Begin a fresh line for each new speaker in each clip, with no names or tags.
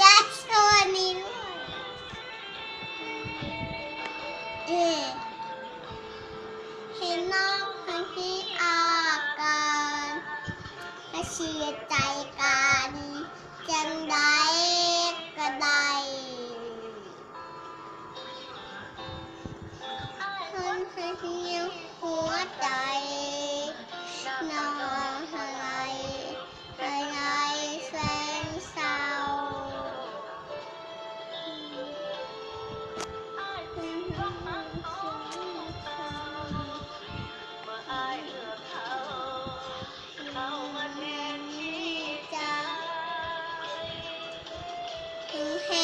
ยัดตัวนี้ด้วยห็นน้องคนที่ออกกัมาเชียร์ใจกันจัได้ก็ได้คนที่ยังง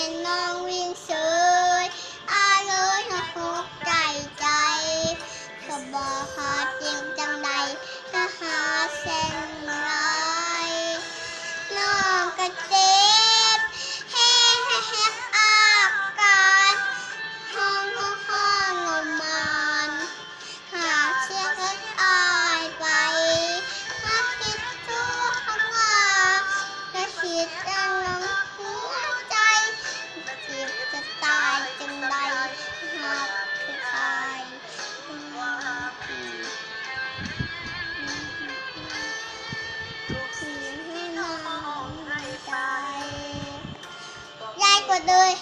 no. ยายกดเลย